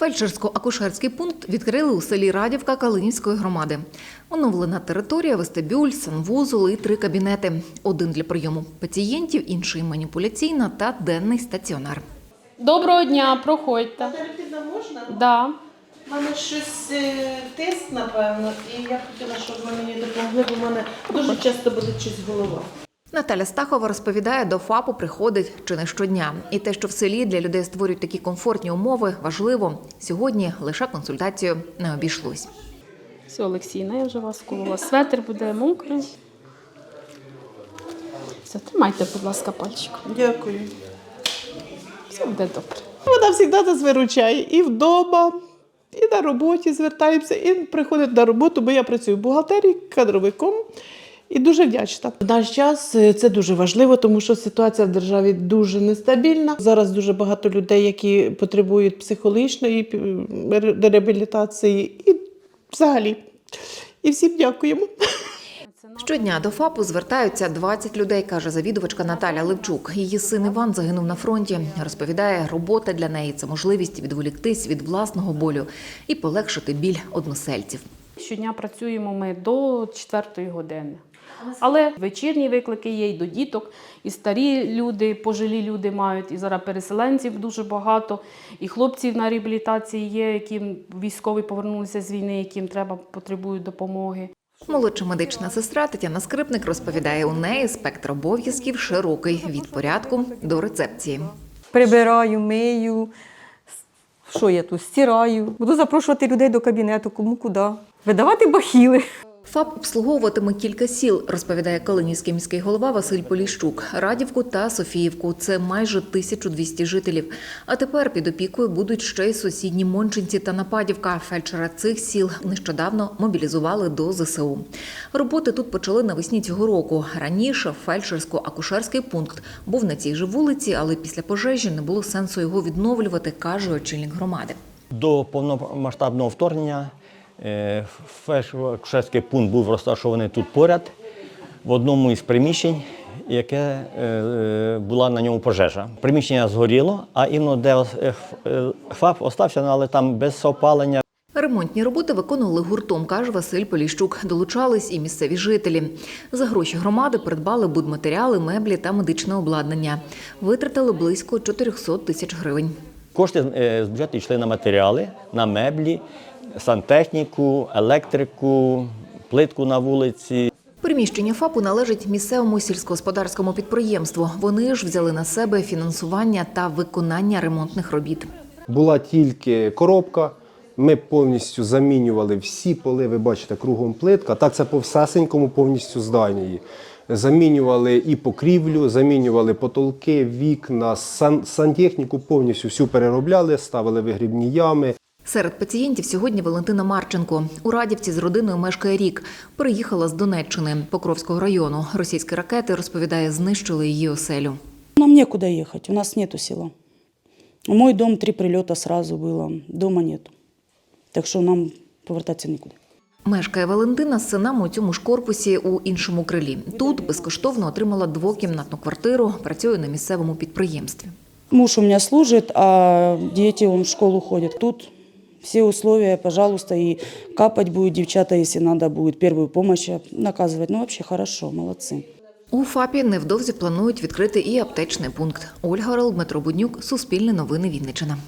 Фельдшерсько-акушерський пункт відкрили у селі Радівка Калинівської громади. Оновлена територія, вестибюль, санвузол і три кабінети. Один для прийому пацієнтів, інший маніпуляційна та денний стаціонар. Доброго дня, проходьте. Терапіда можна? Да. У мене щось е, тест, напевно, і я хотіла, щоб ви мені допомогли, бо в мене дуже часто буде щось голова. Наталя Стахова розповідає, до ФАПу приходить чи не щодня. І те, що в селі для людей створюють такі комфортні умови, важливо. Сьогодні лише консультацію не обійшлось. Все, Олексійна, я вже вас колола. Светр буде мокрий. Все, тримайте, будь ласка, пальчиком. Дякую. Все буде добре. Вона завжди нас виручає і вдома, і на роботі звертаємося, і приходить на роботу, бо я працюю в бухгалтерії, кадровиком. І дуже вдячна. В наш час е, це дуже важливо, тому що ситуація в державі дуже нестабільна. Зараз дуже багато людей, які потребують психологічної реабілітації, і взагалі. І всім дякуємо. Щодня до ФАПу звертаються 20 людей, каже завідувачка Наталя Левчук. Її син Іван загинув на фронті. Розповідає, робота для неї це можливість відволіктись від власного болю і полегшити біль односельців. Щодня працюємо ми до 4 години. Але вечірні виклики є і до діток, і старі люди, пожилі люди мають, і зараз переселенців дуже багато, і хлопців на реабілітації є, яким військові повернулися з війни, яким треба потребують допомоги. Молодша медична сестра Тетяна Скрипник розповідає, у неї спектр обов'язків широкий від порядку до рецепції. прибираю, мию. Що я тут? Стираю. Буду запрошувати людей до кабінету, кому куди. Видавати бахіли. ФАП обслуговуватиме кілька сіл, розповідає Калинівський міський голова Василь Поліщук. Радівку та Софіївку це майже 1200 жителів. А тепер під опікою будуть ще й сусідні Мончинці та Нападівка. Фельдшера цих сіл нещодавно мобілізували до ЗСУ. Роботи тут почали навесні цього року. Раніше фельдшерсько-акушерський пункт був на цій же вулиці, але після пожежі не було сенсу його відновлювати, каже очільник громади. До повномасштабного вторгнення фельдшерський пункт був розташований тут поряд, в одному із приміщень, яке е, е, була на ньому пожежа. Приміщення згоріло, а іменно де е, е, ФАП остався, але там без опалення. Ремонтні роботи виконували гуртом, каже Василь Поліщук. Долучались і місцеві жителі. За гроші громади придбали будматеріали, меблі та медичне обладнання. Витратили близько 400 тисяч гривень. Кошти е, з бюджету йшли на матеріали, на меблі, сантехніку, електрику, плитку на вулиці. Приміщення ФАПу належить місцевому сільськогосподарському підприємству. Вони ж взяли на себе фінансування та виконання ремонтних робіт. Була тільки коробка. Ми повністю замінювали всі поли, ви бачите, кругом плитка. Так це по всесенькому повністю зданії. Замінювали і покрівлю, замінювали потолки, вікна, сан- сантехніку повністю всю переробляли, ставили вигрібні ями. Серед пацієнтів сьогодні Валентина Марченко. У Радівці з родиною мешкає рік. Приїхала з Донеччини, Покровського району. Російські ракети, розповідає, знищили її оселю. Нам некуда ехать, у нас нету села. В мой дом три прилета сразу было, дома нету. Так що нам повертатися нікуди. Мешкає Валентина з синами у цьому ж корпусі у іншому крилі. Тут безкоштовно отримала двокімнатну квартиру, працює на місцевому підприємстві. Муж у меня служит, а дети он в школу ходят. Тут все условия, пожалуйста, и капать будут девчата, если надо будет первую помощь наказывать. Ну, вообще хорошо, молодцы. У ФАПі невдовзі планують відкрити і аптечний пункт. Ольга Орел, Дмитро Буднюк, Суспільне новини Вінниччина.